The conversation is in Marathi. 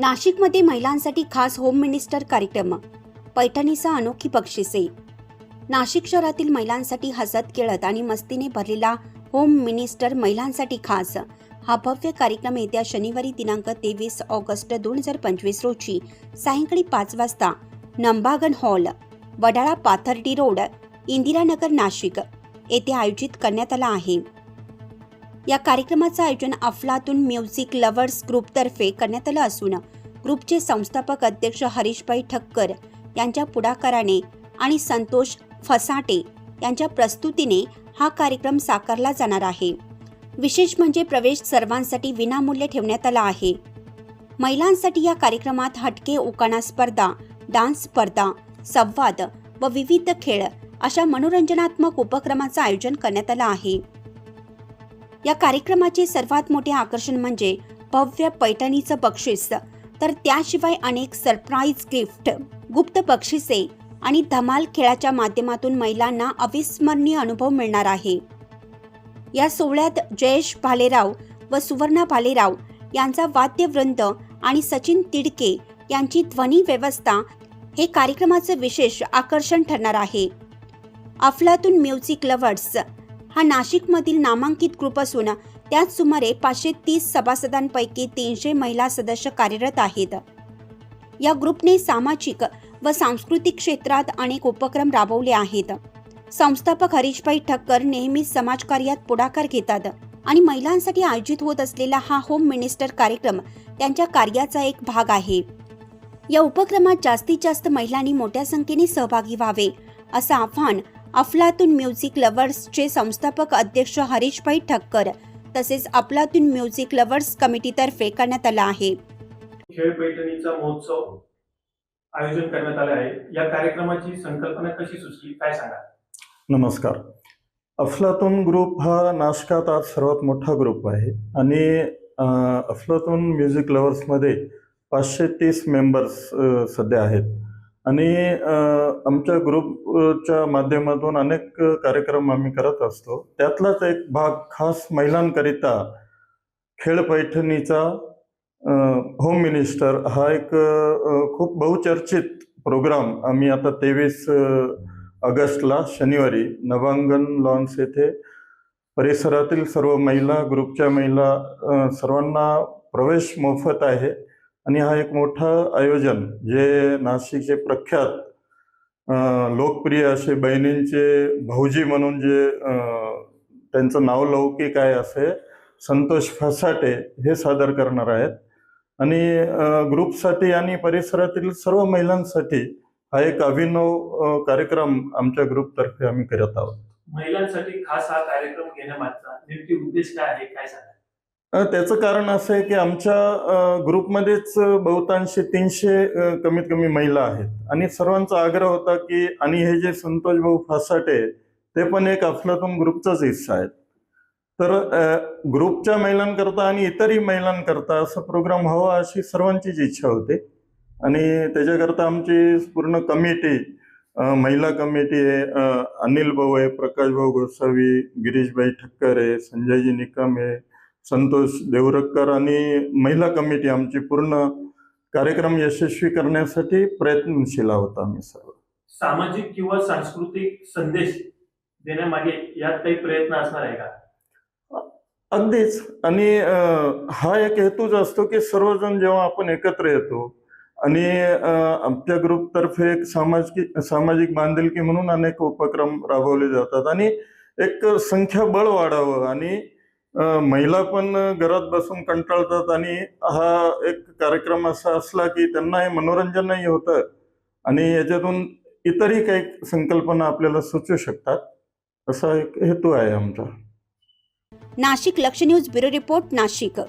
नाशिकमध्ये महिलांसाठी खास होम मिनिस्टर कार्यक्रम. पैठणीचा अनोखी बक्षिसे. नाशिक शहरातील महिलांसाठी हसत खेळत आणि मस्तीने भरलेला होम मिनिस्टर महिलांसाठी खास. हा भव्य कार्यक्रम येत्या शनिवारी दिनांक तेवीस ऑगस्ट दोन हजार पंचवीस रोजी सायंकाळी पाच वाजता नंबागन हॉल वडाळा पाथर्डी रोड इंदिरानगर नाशिक येथे आयोजित करण्यात आला आहे. या कार्यक्रमाचं आयोजन अफलातून म्युझिक लव्हर्स ग्रुपतर्फे करण्यात आलं असून ग्रुपचे संस्थापक अध्यक्ष हरीशभाई ठक्कर यांच्या पुढाकाराने आणि संतोष फसाटे यांच्या प्रस्तुतीने हा कार्यक्रम साकारला जाणार आहे. विशेष म्हणजे प्रवेश सर्वांसाठी विनामूल्य ठेवण्यात आला आहे. महिलांसाठी या कार्यक्रमात हटके उकाणा स्पर्धा डान्स स्पर्धा संवाद व विविध खेळ अशा मनोरंजनात्मक उपक्रमाचं आयोजन करण्यात आलं आहे. या कार्यक्रमाचे सर्वात मोठे आकर्षण म्हणजे भव्य पैठणीचं बक्षीस. तर त्याशिवाय अनेक सरप्राईज गिफ्ट गुप्त बक्षिसे आणि धमाल खेळाच्या माध्यमातून महिलांना अविस्मरणीय अनुभव मिळणार आहे. या सोहळ्यात जयेश भालेराव व सुवर्णा भालेराव यांचा वाद्यवृंद आणि सचिन तिडके यांची ध्वनी व्यवस्था हे कार्यक्रमाचं विशेष आकर्षण ठरणार आहे. अफलातून म्युझिक लव्हर्स हा नाशिकमधील नामांकित ग्रुप असून त्यात सुमारे पाचशे तीस सभासदांपैकी तीनशे महिला सदस्य कार्यरत आहेत. या ग्रुपने सामाजिक व सांस्कृतिक क्षेत्रात अनेक उपक्रम राबवले आहेत. संस्थापक हरीशभाई ठक्कर नेहमीच समाजकार्यात पुढाकार घेतात आणि महिलांसाठी आयोजित होत असलेला हा होम मिनिस्टर कार्यक्रम त्यांच्या कार्याचा एक भाग आहे. या उपक्रमात जास्तीत जास्त महिलांनी मोठ्या संख्येने सहभागी व्हावे असं आव्हान अफलातून म्युझिक लव्हर्सचे संस्थापक अध्यक्ष हरीशभाई ठक्कर तसेच अफलातून म्युझिक लव्हर्स कमिटीतर्फे करण्यात आलं आहे. खेळ पैठणीचा महोत्सव आयोजन करण्यात आले आहे. या कार्यक्रमाची संकल्पना कशी सुचली? काय सांगा? नमस्कार. अफलातून ग्रुप हा नाशकात आज सर्वात मोठा ग्रुप आहे आणि अफलातून म्युझिक लवर्समध्ये पाचशे तीस मेंबर्स सध्या आहेत. आणि आमच्या ग्रुपच्या माध्यमातून अनेक कार्यक्रम आम्ही करत असतो. त्यातलाच एक भाग खास महिलांकरिता खेळ पैठणीचा होम मिनिस्टर हा एक खूप बहुचर्चित प्रोग्राम आम्ही आता तेवीस ऑगस्टला शनिवारी नवांगण लॉन्स येथे परिसरातील सर्व महिला ग्रुपच्या महिला सर्वांना प्रवेश मोफत आहे. आणि हा एक मोठं आयोजन जे नाशिकचे प्रख्यात लोकप्रिय असे बहिणींचे भाऊजी म्हणून जे त्यांचं नाव लौकिक आहे असे संतोष फसाटे हे सादर करणार आहेत. आणि ग्रुपसाठी आणि परिसरातील सर्व महिलांसाठी हा एक अभिनव कार्यक्रम आमच्या ग्रुपतर्फे आम्ही करत आहोत. महिलांसाठी खास हा कार्यक्रम घेण्यामागचा नेमकी उद्देश काय आहे? काय सांगा त्याचं कारण असं आहे की आमच्या ग्रुपमध्येच बहुतांशी तीनशे कमीत कमी महिला आहेत. आणि सर्वांचा आग्रह होता की आणि हे जे संतोष भाऊ फासाटे ते पण एक अफलातून ग्रुपचाच हिस्सा आहेत. तर ग्रुपच्या महिलांकरता आणि इतरही महिलांकरता असं प्रोग्राम हवा अशी सर्वांचीच इच्छा होती. आणि त्याच्याकरता आमची पूर्ण कमिटी महिला कमिटी आहे अनिल भाऊ आहे प्रकाश भाऊ गोसावी गिरीशभाई ठक्कर आहे संजयजी निकम आहे संतोष देवरकर आणि महिला कमिटी आमची पूर्ण कार्यक्रम यशस्वी करण्यासाठी प्रयत्नशील आहोत आम्ही सर्व. सामाजिक किंवा सांस्कृतिक संदेश देण्यामागे यात काही प्रयत्न असणार आहे का? अगदीच. आणि हा एक हेतूच असतो की सर्वजण जेव्हा आपण एकत्र येतो आणि आमच्या ग्रुपतर्फे एक सामाजिक सामाजिक बांधिलकी म्हणून अनेक उपक्रम राबवले जातात आणि एक संख्याबळ वाढावं आणि महिला पण घरात बसून कंटाळतात आणि हा एक कार्यक्रम असा असला की त्यांना हे मनोरंजनही होतं आणि याच्यातून इतरही काही संकल्पना आपल्याला सुचू शकतात असा एक हेतू आहे आमचा. नाशिक लक्ष न्यूज ब्युरो रिपोर्ट नाशिक.